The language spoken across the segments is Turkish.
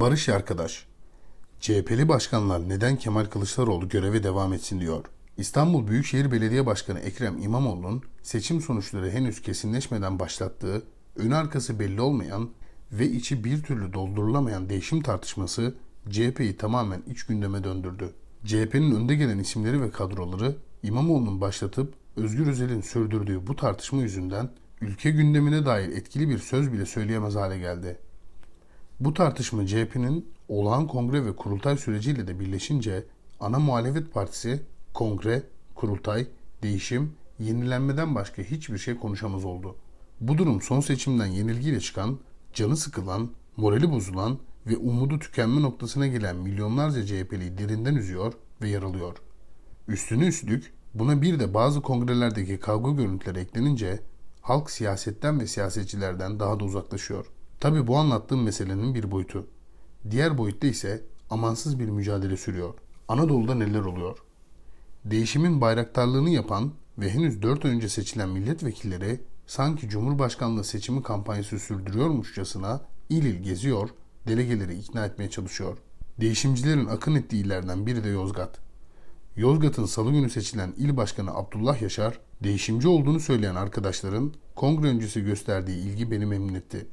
Barış arkadaş. CHP'li başkanlar neden Kemal Kılıçdaroğlu göreve devam etsin diyor. İstanbul Büyükşehir Belediye Başkanı Ekrem İmamoğlu'nun seçim sonuçları henüz kesinleşmeden başlattığı, ön arkası belli olmayan ve içi bir türlü doldurulamayan değişim tartışması CHP'yi tamamen iç gündeme döndürdü. CHP'nin önde gelen isimleri ve kadroları İmamoğlu'nun başlatıp Özgür Özel'in sürdürdüğü bu tartışma yüzünden ülke gündemine dair etkili bir söz bile söyleyemez hale geldi. Bu tartışma CHP'nin olağan kongre ve kurultay süreciyle de birleşince ana muhalefet partisi kongre, kurultay, değişim, yenilenmeden başka hiçbir şey konuşamaz oldu. Bu durum son seçimden yenilgiyle çıkan, canı sıkılan, morali bozulan ve umudu tükenme noktasına gelen milyonlarca CHP'liyi derinden üzüyor ve yaralıyor. Üstüne üstlük buna bir de bazı kongrelerdeki kavga görüntüleri eklenince halk siyasetten ve siyasetçilerden daha da uzaklaşıyor. Tabi bu anlattığım meselenin bir boyutu. Diğer boyutta ise amansız bir mücadele sürüyor. Anadolu'da neler oluyor? Değişimin bayraktarlığını yapan ve henüz 4 ay önce seçilen milletvekilleri sanki Cumhurbaşkanlığı seçimi kampanyası sürdürüyormuşçasına il il geziyor, delegeleri ikna etmeye çalışıyor. Değişimcilerin akın ettiği illerden biri de Yozgat. Yozgat'ın salı günü seçilen il başkanı Abdullah Yaşar, değişimci olduğunu söyleyen arkadaşların kongre öncesi gösterdiği ilgi beni memnun etti.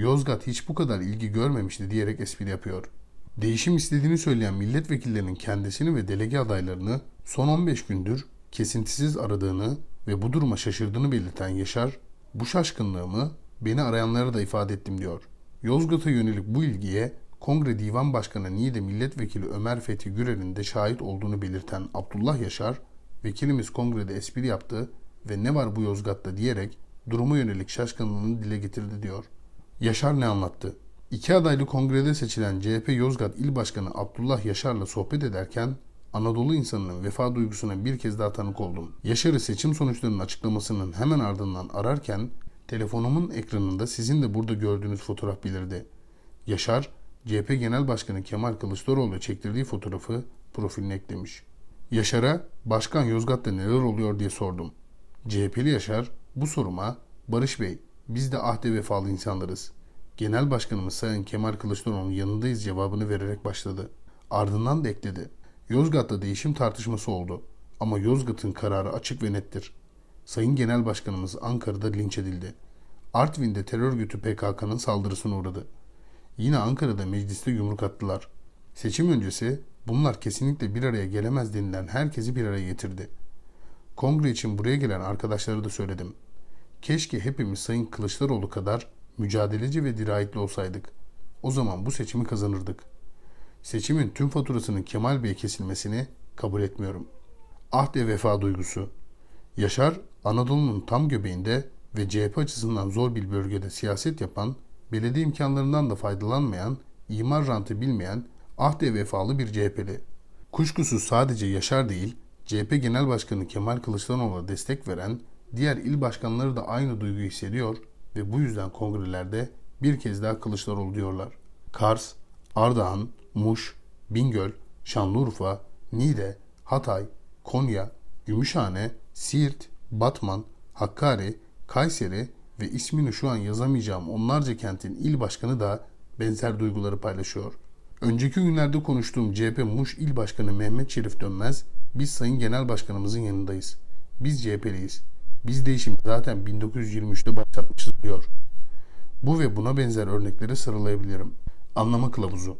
Yozgat hiç bu kadar ilgi görmemişti diyerek espri yapıyor. Değişim istediğini söyleyen milletvekillerinin kendisini ve delege adaylarını son 15 gündür kesintisiz aradığını ve bu duruma şaşırdığını belirten Yaşar, bu şaşkınlığımı beni arayanlara da ifade ettim diyor. Yozgat'a yönelik bu ilgiye Kongre Divan Başkanı Niğde Milletvekili Ömer Fethi Gürel'in de şahit olduğunu belirten Abdullah Yaşar, vekilimiz kongrede espri yaptı ve ne var bu Yozgat'ta diyerek duruma yönelik şaşkınlığını dile getirdi diyor. Yaşar ne anlattı? İki adaylı kongrede seçilen CHP Yozgat İl Başkanı Abdullah Yaşar'la sohbet ederken Anadolu insanının vefa duygusuna bir kez daha tanık oldum. Yaşar'ı seçim sonuçlarının açıklamasının hemen ardından ararken telefonumun ekranında sizin de burada gördüğünüz fotoğraf belirdi. Yaşar, CHP Genel Başkanı Kemal Kılıçdaroğlu çektirdiği fotoğrafı profiline eklemiş. Yaşar'a Başkan Yozgat'ta neler oluyor diye sordum. CHP'li Yaşar bu soruma Barış Bey biz de ahde vefalı insanlarız. Genel Başkanımız Sayın Kemal Kılıçdaroğlu'nun yanındayız cevabını vererek başladı. Ardından da ekledi. Yozgat'ta değişim tartışması oldu. Ama Yozgat'ın kararı açık ve nettir. Sayın Genel Başkanımız Ankara'da linç edildi. Artvin'de terör örgütü PKK'nın saldırısına uğradı. Yine Ankara'da mecliste yumruk attılar. Seçim öncesi bunlar kesinlikle bir araya gelemez denilen herkesi bir araya getirdi. Kongre için buraya gelen arkadaşlara da söyledim. Keşke hepimiz Sayın Kılıçdaroğlu kadar mücadeleci ve dirayetli olsaydık. O zaman bu seçimi kazanırdık. Seçimin tüm faturasının Kemal Bey'e kesilmesini kabul etmiyorum. Ahde vefa duygusu. Yaşar, Anadolu'nun tam göbeğinde ve CHP açısından zor bir bölgede siyaset yapan, belediye imkanlarından da faydalanmayan, imar rantı bilmeyen, ahde vefalı bir CHP'li. Kuşkusuz sadece Yaşar değil, CHP Genel Başkanı Kemal Kılıçdaroğlu'na destek veren diğer il başkanları da aynı duyguyu hissediyor ve bu yüzden kongrelerde bir kez daha Kılıçdaroğlu diyorlar. Kars, Ardahan, Muş, Bingöl, Şanlıurfa, Niğde, Hatay, Konya, Gümüşhane, Siirt, Batman, Hakkari, Kayseri ve ismini şu an yazamayacağım onlarca kentin il başkanı da benzer duyguları paylaşıyor. Önceki günlerde konuştuğum CHP Muş İl Başkanı Mehmet Şerif Dönmez, biz Sayın Genel Başkanımızın yanındayız. Biz CHP'liyiz. Biz değişimi zaten 1923'te başlatmışız diyor. Bu ve buna benzer örnekleri sıralayabilirim. Anlama kılavuzu.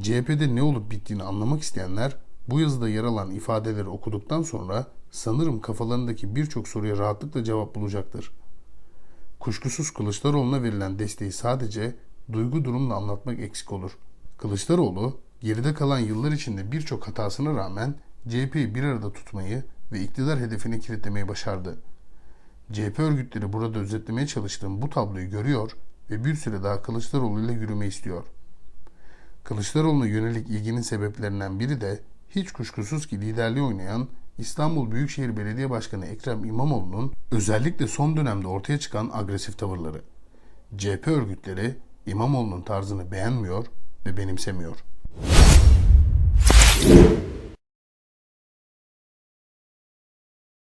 CHP'de ne olup bittiğini anlamak isteyenler bu yazıda yer alan ifadeleri okuduktan sonra sanırım kafalarındaki birçok soruya rahatlıkla cevap bulacaktır. Kuşkusuz Kılıçdaroğlu'na verilen desteği sadece duygu durumla anlatmak eksik olur. Kılıçdaroğlu geride kalan yıllar içinde birçok hatasına rağmen CHP'yi bir arada tutmayı ve iktidar hedefini kilitlemeyi başardı. CHP örgütleri burada özetlemeye çalıştığım bu tabloyu görüyor ve bir süre daha Kılıçdaroğlu ile yürüme istiyor. Kılıçdaroğlu'na yönelik ilginin sebeplerinden biri de hiç kuşkusuz ki liderliği oynayan İstanbul Büyükşehir Belediye Başkanı Ekrem İmamoğlu'nun özellikle son dönemde ortaya çıkan agresif tavırları. CHP örgütleri İmamoğlu'nun tarzını beğenmiyor ve benimsemiyor.